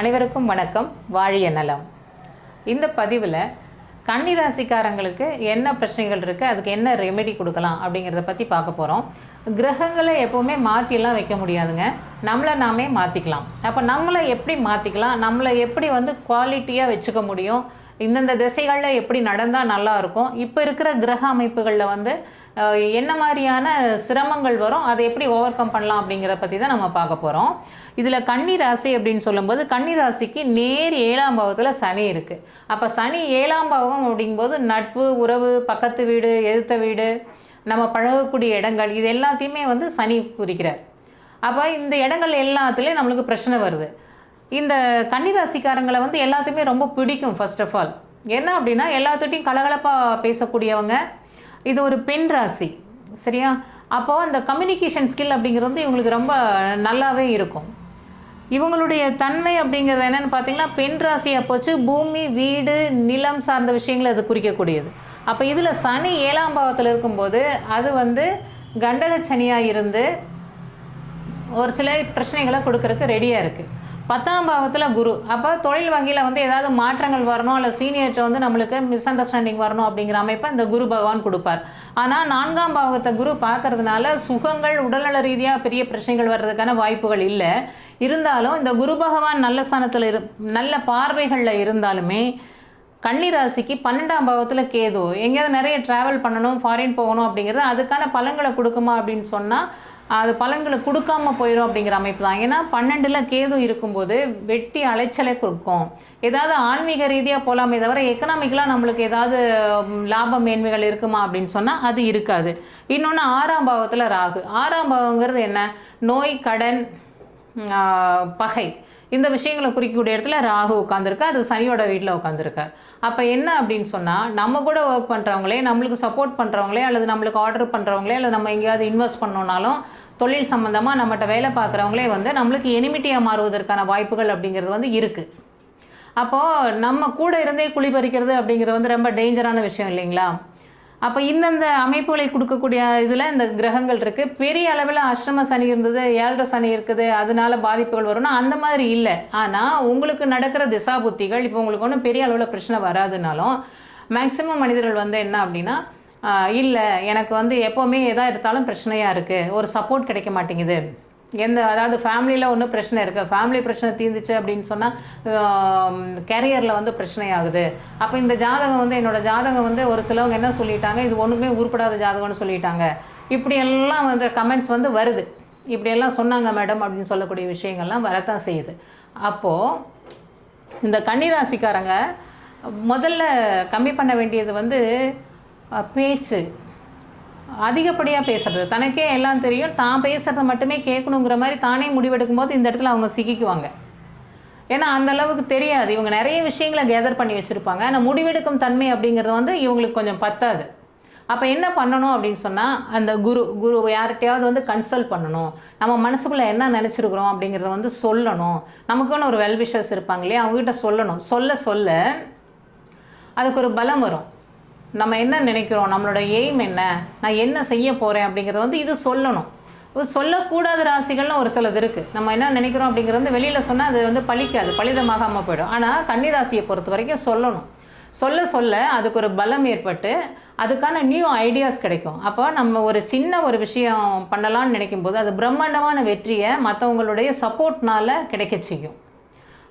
அனைவருக்கும் வணக்கம். வாழிய நலம். இந்த பதிவில் கன்னிராசிக்காரங்களுக்கு என்ன பிரச்சனைகள் இருக்குது அதுக்கு என்ன ரெமெடி கொடுக்கலாம் அப்படிங்கிறத பற்றி பார்க்க போகிறோம் கிரகங்களை எப்போவுமே மாற்றிலாம் வைக்க முடியாதுங்க. நம்மளை நாமே மாற்றிக்கலாம் அப்போ நம்மளை எப்படி மாற்றிக்கலாம் நம்மளை எப்படி வந்து குவாலிட்டியாக வச்சுக்க முடியும்? இந்தந்த திசைகளில் எப்படி நடந்தால் நல்லா இருக்கும்? இப்போ இருக்கிற கிரக அமைப்புகளில் வந்து என்ன மாதிரியான சிரமங்கள் வரும்? அதை எப்படி ஓவர் கம் பண்ணலாம் அப்படிங்கிறத பற்றி தான் நம்ம பார்க்க போகிறோம் இதில் கன்னி ராசி அப்படின்னு சொல்லும்போது கன்னி ராசிக்கு நேர் ஏழாம் பாவத்தில் சனி இருக்குது அப்போ சனி ஏழாம் பாவம் அப்படிங்கும்போது நட்பு உறவு பக்கத்து வீடு எதிர்த்த வீடு நம்ம பழகக்கூடிய இடங்கள் இது எல்லாத்தையுமே வந்து சனி குறிக்கிறார். அப்போ இந்த இடங்கள் எல்லாத்துலேயும் நம்மளுக்கு பிரச்சனை வருது. இந்த கன்னிராசிக்காரங்களை வந்து எல்லாத்தையுமே ரொம்ப பிடிக்கும் ஃபர்ஸ்ட் ஆஃப் ஆல் என்ன அப்படின்னா எல்லாத்துட்டையும் கலகலப்பாக பேசக்கூடியவங்க இது ஒரு பெண் ராசி சரியா? அப்போது அந்த கம்யூனிகேஷன் ஸ்கில் அப்படிங்கிறது வந்து இவங்களுக்கு ரொம்ப நல்லாவே இருக்கும். இவங்களுடைய தன்மை அப்படிங்கிறது என்னன்னு பார்த்தீங்கன்னா பெண் ராசியை போச்சு பூமி வீடு நிலம் சார்ந்த விஷயங்களை அது குறிக்கக்கூடியது. அப்போ இதில் சனி ஏழாம் பாவத்தில் இருக்கும்போது அது வந்து கண்டக சனியாக இருந்து ஒரு சில பிரச்சனைகளை கொடுக்கறதுக்கு ரெடியாக இருக்குது பத்தாம் பாகத்தில் குரு. அப்போ தொழில் வங்கியில் வந்து ஏதாவது மாற்றங்கள் வரணும் இல்லை சீனியர்கிட்ட வந்து நம்மளுக்கு மிஸ் அண்டர்ஸ்டாண்டிங் வரணும் அப்படிங்கிற அமைப்பை இந்த குரு பகவான் கொடுப்பார். ஆனால் நான்காம் பாவத்தை குரு பார்க்கறதுனால சுகங்கள் உடல்நல ரீதியாக பெரிய பிரச்சனைகள் வர்றதுக்கான வாய்ப்புகள் இல்லை. இருந்தாலும் இந்த குரு பகவான் நல்ல ஸ்தானத்தில் இரு நல்ல பார்வைகளில் இருந்தாலுமே கன்னிராசிக்கு பன்னெண்டாம் பாவத்தில் கேது. எங்கேயாவது நிறைய ட்ராவல் பண்ணணும் ஃபாரின் போகணும் அப்படிங்கிறது அதுக்கான பலன்களை கொடுக்குமா அப்படின்னு சொன்னால் அது பலன்களை கொடுக்காம போயிடும் அப்படிங்கிற அமைப்பு தான் ஏன்னா பன்னெண்டில் கேது இருக்கும்போது வெட்டி அலைச்சலை கொடுக்கும். ஏதாவது ஆன்மீக ரீதியாக போகலாமே தவிர எக்கனாமிக்கலாக நம்மளுக்கு ஏதாவது லாப மேன்மைகள் இருக்குமா அப்படின்னு சொன்னால் அது இருக்காது. இன்னொன்று ஆறாம் பாவத்தில் ராகு. ஆறாம் பாவங்கிறது என்ன? நோய் கடன் பகை. இந்த விஷயங்களை குறிக்கக்கூடிய இடத்துல ராகு உட்காந்துருக்கு அது சனியோட வீட்டில் உட்காந்துருக்கார் அப்போ என்ன அப்படின்னு சொன்னால் நம்ம கூட ஒர்க் பண்ணுறவங்களே நம்மளுக்கு சப்போர்ட் பண்ணுறவங்களே அல்லது நம்மளுக்கு ஆர்டர் பண்ணுறவங்களே அல்லது நம்ம எங்கேயாவது இன்வெஸ்ட் பண்ணோனாலும் தொழில் சம்மந்தமாக நம்மகிட்ட வேலை பார்க்குறவங்களே வந்து நம்மளுக்கு எனிமிட்டியாக மாறுவதற்கான வாய்ப்புகள் அப்படிங்கிறது வந்து இருக்குது அப்போது நம்ம கூட இருந்தே குழி பறிக்கிறது அப்படிங்கிறது வந்து ரொம்ப டேஞ்சரான விஷயம் இல்லைங்களா? அப்போ இந்தந்த அமைப்புகளை கொடுக்கக்கூடிய இதில் இந்த கிரகங்கள் இருக்குது பெரிய அளவில் அஷ்டம சனி இருந்தது ஏழரை சனி இருக்குது அதனால பாதிப்புகள் வரும்னா அந்த மாதிரி இல்லை. ஆனால் உங்களுக்கு நடக்கிற திசா புத்திகள் இப்போ உங்களுக்கு ஒன்றும் பெரிய அளவில் பிரச்சனை வராதுனாலும் மேக்சிமம் மனிதர்கள் வந்து என்ன அப்படின்னா இல்லை எனக்கு வந்து எப்போவுமே எதாக எடுத்தாலும் பிரச்சனையாக இருக்குது ஒரு சப்போர்ட் கிடைக்க மாட்டேங்குது. எந்த அதாவது ஃபேமிலியில் ஒன்றும் பிரச்சனை இருக்குது ஃபேமிலி பிரச்சனை தீர்ந்துச்சு அப்படின்னு சொன்னால் கேரியரில் வந்து பிரச்சனை ஆகுது. அப்போ இந்த ஜாதகம் வந்து என்னோட ஜாதகம் வந்து ஒரு சிலவங்க என்ன சொல்லிட்டாங்க? இது ஒன்றுமே உருப்படாத ஜாதகம்னு சொல்லிட்டாங்க. இப்படியெல்லாம் வந்து கமெண்ட்ஸ் வந்து வருது. இப்படியெல்லாம் சொன்னாங்க மேடம் அப்படின்னு சொல்லக்கூடிய விஷயங்கள்லாம் வரத்தான் செய்யுது. அப்போது இந்த கன்னிராசிக்காரங்க முதல்ல கம்மி பண்ண வேண்டியது வந்து பேச்சு. அதிகப்படியாக பேசுறது. தனக்கே எல்லாம் தெரியும். தான் பேசுகிறத மட்டுமே கேட்கணுங்கிற மாதிரி தானே முடிவெடுக்கும் போது இந்த இடத்துல அவங்க சிக்கிக்குவாங்க. ஏன்னா அந்த அளவுக்கு தெரியாது. இவங்க நிறைய விஷயங்களை கேதர் பண்ணி வச்சுருப்பாங்க. ஆனால் முடிவெடுக்கும் தன்மை அப்படிங்கிறது வந்து இவங்களுக்கு கொஞ்சம் பத்தாது. அப்போ என்ன பண்ணணும் அப்படின்னு சொன்னால் அந்த குரு குரு யார்கிட்டையாவது வந்து கன்சல்ட் பண்ணணும். நம்ம மனசுக்குள்ளே என்ன நினச்சிருக்கிறோம் அப்படிங்கிறத வந்து சொல்லணும். நமக்குன்னு ஒரு வெல்விஷர்ஸ் இருப்பாங்க இல்லையா? அவங்ககிட்ட சொல்லணும். சொல்ல சொல்ல அதுக்கு ஒரு பலம் வரும். நம்ம என்ன நினைக்கிறோம்? நம்மளோட எய்ம் என்ன? நான் என்ன செய்ய போகிறேன் அப்படிங்கிறத வந்து இது சொல்லணும். சொல்லக்கூடாத ராசிகள்னு ஒரு சிலது இருக்குது நம்ம என்ன நினைக்கிறோம் அப்படிங்கிறது வந்து வெளியில் சொன்னால் அது வந்து பழிக்காது பலிதமாகாமல் போயிடும். ஆனால் கன்னிராசியை பொறுத்த வரைக்கும் சொல்லணும். சொல்ல சொல்ல அதுக்கு ஒரு பலம் ஏற்பட்டு அதுக்கான நியூ ஐடியாஸ் கிடைக்கும். அப்போ நம்ம ஒரு சின்ன ஒரு விஷயம் பண்ணலாம்னு நினைக்கும் போது அது பிரம்மாண்டமான வெற்றியை மற்றவங்களுடைய சப்போர்ட்னால் கிடைக்க செய்யும்.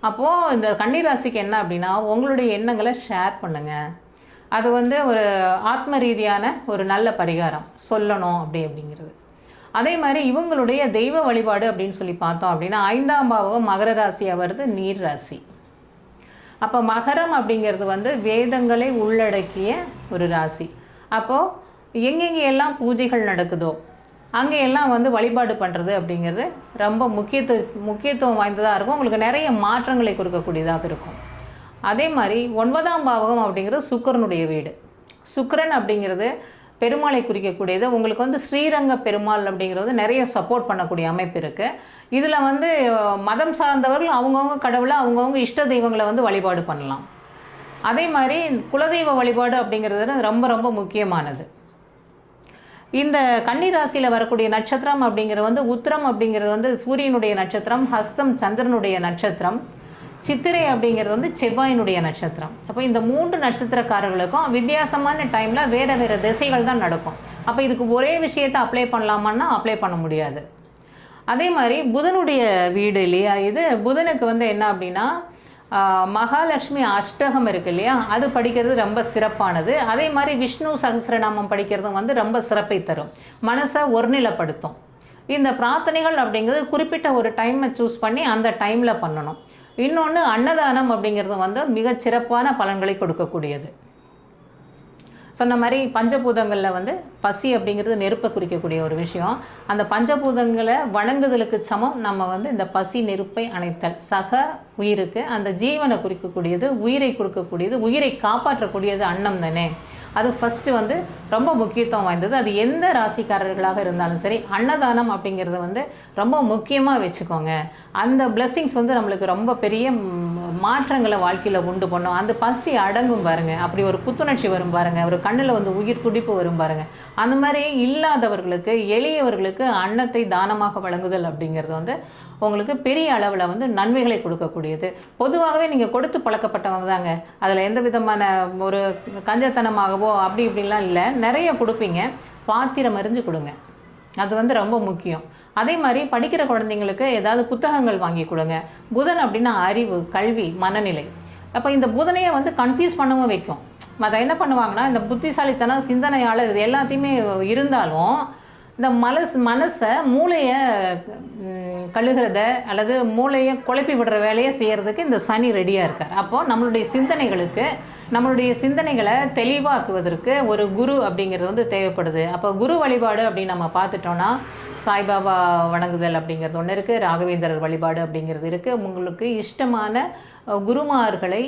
அப்போது இந்த கன்னிராசிக்கு என்ன அப்படின்னா உங்களுடைய எண்ணங்களை ஷேர் பண்ணுங்கள் அது வந்து ஒரு ஆத்ம ரீதியான ஒரு நல்ல பரிகாரம். சொல்லணும் அப்படி அப்படிங்கிறது. அதே மாதிரி இவங்களுடைய தெய்வ வழிபாடு அப்படின்னு சொல்லி பார்த்தோம் அப்படின்னா ஐந்தாம் பாவகம் மகர ராசியாக வருது நீர் ராசி. அப்போ மகரம் அப்படிங்கிறது வந்து வேதங்களை உள்ளடக்கிய ஒரு ராசி. அப்போது எங்கெங்கே எல்லாம் பூஜைகள் நடக்குதோ அங்கே எல்லாம் வந்து வழிபாடு பண்ணுறது அப்படிங்கிறது ரொம்ப முக்கியத்துவ முக்கியத்துவம் வாய்ந்ததாக இருக்கும். உங்களுக்கு நிறைய மாற்றங்களை கொடுக்கக்கூடியதாக இருக்கும். அதே மாதிரி ஒன்பதாம் பாவகம் அப்படிங்கிறது சுக்கிரனுடைய வீடு. சுக்கரன் அப்படிங்கிறது பெருமாளை குறிக்கக்கூடியது. உங்களுக்கு வந்து ஸ்ரீரங்க பெருமாள் அப்படிங்கிறது நிறைய சப்போர்ட் பண்ணக்கூடிய அமைப்பு இருக்குது இதில் வந்து மதம் சார்ந்தவர்கள் அவங்கவுங்க கடவுளை அவங்கவுங்க இஷ்ட தெய்வங்களை வந்து வழிபாடு பண்ணலாம். அதே மாதிரி குலதெய்வ வழிபாடு அப்படிங்கிறது ரொம்ப ரொம்ப முக்கியமானது. இந்த கன்னிராசியில் வரக்கூடிய நட்சத்திரம் அப்படிங்கிறது வந்து உத்திரம் அப்படிங்கிறது வந்து சூரியனுடைய நட்சத்திரம் ஹஸ்தம் சந்திரனுடைய நட்சத்திரம். சித்திரை அப்படிங்கிறது வந்து செவ்வாயினுடைய நட்சத்திரம். அப்போ இந்த மூன்று நட்சத்திரக்காரர்களுக்கும் வித்தியாசமான டைமில் வேறு வேறு திசைகள் தான் நடக்கும். அப்போ இதுக்கு ஒரே விஷயத்தை அப்ளை பண்ணலாமான்னா அப்ளை பண்ண முடியாது. அதே மாதிரி புதனுடைய வீடு இல்லையா? இது புதனுக்கு வந்து என்ன அப்படின்னா மகாலட்சுமி அஷ்டகம் இருக்கு இல்லையா? அது படிக்கிறது ரொம்ப சிறப்பானது. அதே மாதிரி விஷ்ணு சகசிரநாமம் படிக்கிறதும் வந்து ரொம்ப சிறப்பை தரும். மனசை ஒருநிலைப்படுத்தும். இந்த பிரார்த்தனைகள் அப்படிங்கிறது குறிப்பிட்ட ஒரு டைமை சூஸ் பண்ணி அந்த டைமில் பண்ணணும். இன்னொன்று அன்னதானம் அப்படிங்கிறது வந்து மிகச் சிறப்பான பலன்களை கொடுக்கக்கூடியது. சொன்ன மாதிரி பஞ்சபூதங்களில் வந்து பசி அப்படிங்கிறது நெருப்பை குறிக்கக்கூடிய ஒரு விஷயம். அந்த பஞ்சபூதங்களை வணங்குதலுக்கு சமம். நம்ம வந்து இந்த பசி நெருப்பை அணைத்தல். சக உயிருக்கு அந்த ஜீவனை குறிக்கக்கூடியது உயிரை கொடுக்கக்கூடியது உயிரை காப்பாற்றக்கூடியது அன்னம் தானே. அது ஃபஸ்ட்டு வந்து ரொம்ப முக்கியத்துவம் வாய்ந்தது. அது எந்த ராசிக்காரர்களாக இருந்தாலும் சரி அன்னதானம் அப்படிங்கிறத வந்து ரொம்ப முக்கியமாக வச்சுக்கோங்க. அந்த பிளெஸ்ஸிங்ஸ் வந்து நம்மளுக்கு ரொம்ப பெரிய மாற்றங்களை வாழ்க்கையில் உண்டு பண்ணும். அந்த பசி அடங்கும் பாருங்க. அப்படி ஒரு புத்துணர்ச்சி வரும் பாருங்கள் ஒரு கண்ணில் வந்து உயிர் துடிப்பு வரும் பாருங்கள் அந்த மாதிரி இல்லாதவர்களுக்கு எளியவர்களுக்கு அன்னத்தை தானமாக வழங்குதல் அப்படிங்கிறது வந்து உங்களுக்கு பெரிய அளவில் வந்து நன்மைகளை கொடுக்கக்கூடியது. பொதுவாகவே நீங்கள் கொடுத்து பழக்கப்பட்டவங்க தாங்க. அதில் எந்த விதமான ஒரு கஞ்சத்தனமாகவோ அப்படி இப்படிலாம் இல்லை. நிறைய கொடுப்பீங்க. பாத்திரம் அறிஞ்சு கொடுங்க. அது வந்து ரொம்ப முக்கியம். அதே மாதிரி படிக்கிற குழந்தைங்களுக்கு ஏதாவது புத்தகங்கள் வாங்கி கொடுங்க. புதன் அப்படின்னா அறிவு கல்வி மனநிலை. அப்போ இந்த புதனையை வந்து கன்ஃபியூஸ் பண்ணவும் வைக்கும். அதை என்ன பண்ணுவாங்கன்னா இந்த புத்திசாலித்தனம் சிந்தனையாளர் இது எல்லாத்தையுமே இருந்தாலும் இந்த மனஸ் மனசை மூளையை கழுகிறத அல்லது மூளையை குழப்பி விடுற வேலையை செய்கிறதுக்கு இந்த சனி ரெடியாக இருக்கார். அப்போது நம்மளுடைய சிந்தனைகளுக்கு நம்மளுடைய சிந்தனைகளை தெளிவாக்குவதற்கு ஒரு குரு அப்படிங்கிறது வந்து தேவைப்படுது. அப்போ குரு வழிபாடு அப்படின்னு நம்ம பார்த்துட்டோன்னா சாய்பாபா வணங்குதல் அப்படிங்கிறது ஒன்று இருக்குது ராகவேந்திரர் வழிபாடு அப்படிங்கிறது இருக்குது உங்களுக்கு இஷ்டமான குருமார்களை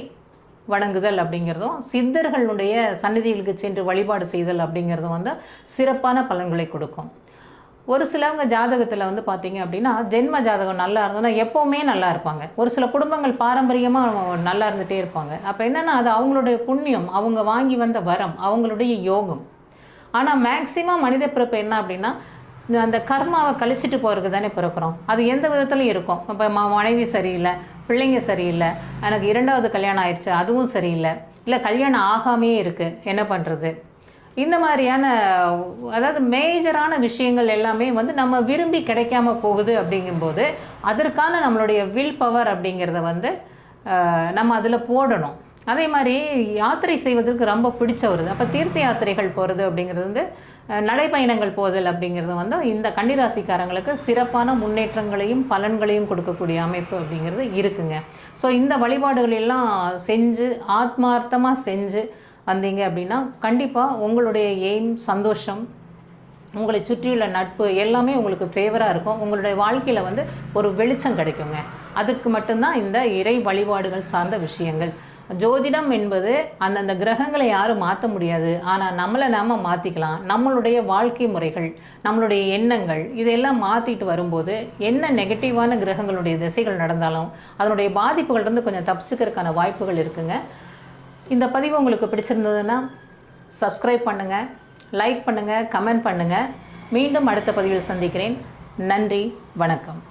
வணங்குதல் அப்படிங்கிறதும் சித்தர்களுடைய சந்நிதிகளுக்கு சென்று வழிபாடு செய்தல் அப்படிங்கிறதும் வந்து சிறப்பான பலன்களை கொடுக்கும். ஒரு சிலவங்க ஜாதகத்தில் வந்து பார்த்தீங்க அப்படின்னா ஜென்ம ஜாதகம் நல்லா இருந்ததுன்னா எப்போவுமே நல்லா இருப்பாங்க. ஒரு சில குடும்பங்கள் பாரம்பரியமாக நல்லா இருந்துகிட்டே இருப்பாங்க. அப்போ என்னென்னா அது அவங்களுடைய புண்ணியம் அவங்க வாங்கி வந்த வரம் அவங்களுடைய யோகம். ஆனால் மேக்சிமம் மனித பிறப்பு என்ன அப்படின்னா இந்த அந்த கர்மாவை கழிச்சிட்டு போகிறதுக்கு தானே பிறக்கிறோம். அது எந்த விதத்துலையும் இருக்கும். இப்போ மனைவி சரியில்லை பிள்ளைங்க சரியில்லை. எனக்கு இரண்டாவது கல்யாணம் ஆயிடுச்சு அதுவும் சரியில்லை. இல்லை கல்யாணம் ஆகாமையே இருக்குது என்ன பண்ணுறது இந்த மாதிரியான அதாவது மேஜரான விஷயங்கள் எல்லாமே வந்து நம்ம விரும்பி கிடைக்காம போகுது அப்படிங்கும்போது அதற்கான நம்மளுடைய வில் பவர் அப்படிங்கிறத வந்து நம்ம அதில் போடணும். அதே மாதிரி யாத்திரை செய்வதற்கு ரொம்ப பிடிச்ச வருது அப்போ தீர்த்த யாத்திரைகள் போகிறது அப்படிங்கிறது வந்து நடைப்பயணங்கள் போதல் அப்படிங்கிறது வந்து இந்த கன்னிராசிக்காரங்களுக்கு சிறப்பான முன்னேற்றங்களையும் பலன்களையும் கொடுக்கக்கூடிய அமைப்பு அப்படிங்கிறது இருக்குங்க. ஸோ இந்த வழிபாடுகள் எல்லாம் செஞ்சு ஆத்மார்த்தமாக செஞ்சு வந்தீங்க அப்படின்னா கண்டிப்பாக உங்களுடைய எய்ம் சந்தோஷம் உங்களை சுற்றியுள்ள நட்பு எல்லாமே உங்களுக்கு ஃபேவராக இருக்கும். உங்களுடைய வாழ்க்கையில் வந்து ஒரு வெளிச்சம் கிடைக்குங்க. அதுக்கு மட்டும்தான் இந்த இறை வழிபாடுகள் சார்ந்த விஷயங்கள். ஜோதிடம் என்பது அந்தந்த கிரகங்களை யாரும் மாற்ற முடியாது. ஆனால் நம்மளை நாம மாற்றிக்கலாம் நம்மளுடைய வாழ்க்கை முறைகள் நம்மளுடைய எண்ணங்கள் இதெல்லாம் மாற்றிட்டு வரும்போது என்ன நெகட்டிவான கிரகங்களுடைய திசைகள் நடந்தாலும் அதனுடைய பாதிப்புகள்லேருந்து கொஞ்சம் தப்பிச்சுக்கிறதுக்கான வாய்ப்புகள் இருக்குங்க. இந்த பதிவு உங்களுக்கு பிடிச்சிருந்ததுன்னா சப்ஸ்கிரைப் பண்ணுங்கள் லைக் பண்ணுங்கள் கமெண்ட் பண்ணுங்கள் மீண்டும் அடுத்த பதிவில் சந்திக்கிறேன். நன்றி வணக்கம்.